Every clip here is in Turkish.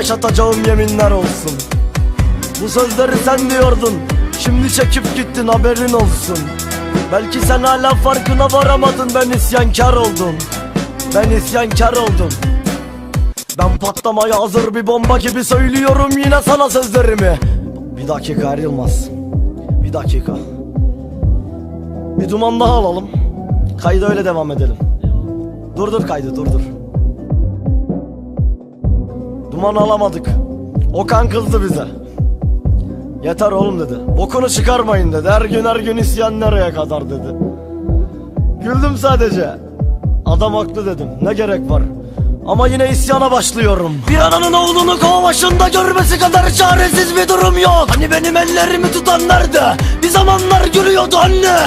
yaşatacağım yeminler olsun. Bu sözleri sen diyordun Şimdi çekip gittin haberin olsun. Belki sen hala farkına varamadın ben isyankar oldum. Ben isyankar oldum. Ben patlamaya hazır bir bomba gibi söylüyorum yine sana sözlerimi. Bir dakika ayrılmaz. Bir dakika. Bir duman daha alalım. Kayda öyle devam edelim. Durdur kaydı durdur Duman alamadık. Okan kızdı bize. Yeter oğlum dedi. Bokunu çıkarmayın dedi. Her gün her gün isyan nereye kadar dedi. Güldüm sadece. Adam haklı dedim. Ne gerek var? Ama yine isyana başlıyorum. Bir ananın oğlunu kova başında görmesi kadar çaresiz bir durum yok. Hani benim ellerimi tutan nerede Bir zamanlar gülüyordu anne.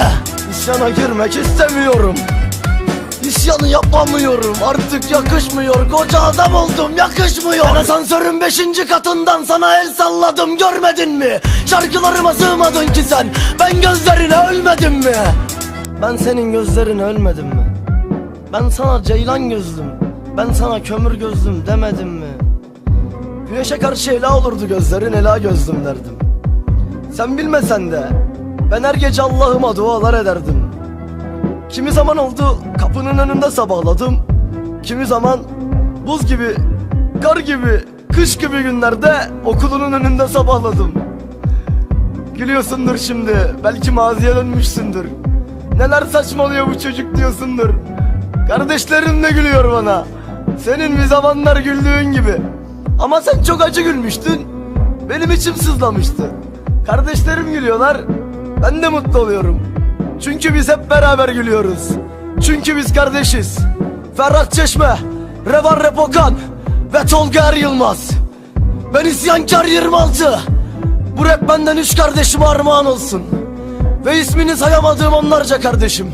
İsyana girmek istemiyorum İsyanı yapamıyorum artık yakışmıyor Koca adam oldum yakışmıyor Ben asansörün beşinci katından sana el salladım görmedin mi? Şarkılarıma sığmadın ki sen Ben gözlerine ölmedim mi? Ben senin gözlerine ölmedim mi? Ben sana ceylan gözlüm Ben sana kömür gözlüm demedim mi? Güneşe karşı ela olurdu gözlerin ela gözlüm derdim Sen bilmesen de Ben her gece Allah'ıma dualar ederdim Kimi zaman oldu kapının önünde sabahladım. Kimi zaman buz gibi, kar gibi, kış gibi günlerde okulunun önünde sabahladım. Gülüyorsundur şimdi, belki maziye dönmüşsündür. Neler saçmalıyor bu çocuk diyorsundur. Kardeşlerim de gülüyor bana. Senin bir zamanlar güldüğün gibi. Ama sen çok acı gülmüştün. Benim içim sızlamıştı. Kardeşlerim gülüyorlar Ben de mutlu oluyorum çünkü biz hep beraber gülüyoruz. Çünkü biz kardeşiz. Ferhat Çeşme, Revan Repokan ve Tolga Er Yılmaz. Ben isyankar 26. Bu rap benden üç kardeşime armağan olsun. Ve ismini sayamadığım onlarca kardeşim.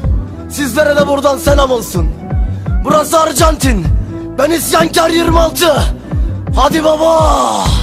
Sizlere de buradan selam olsun. Burası Arjantin. Ben isyankar 26. Hadi baba.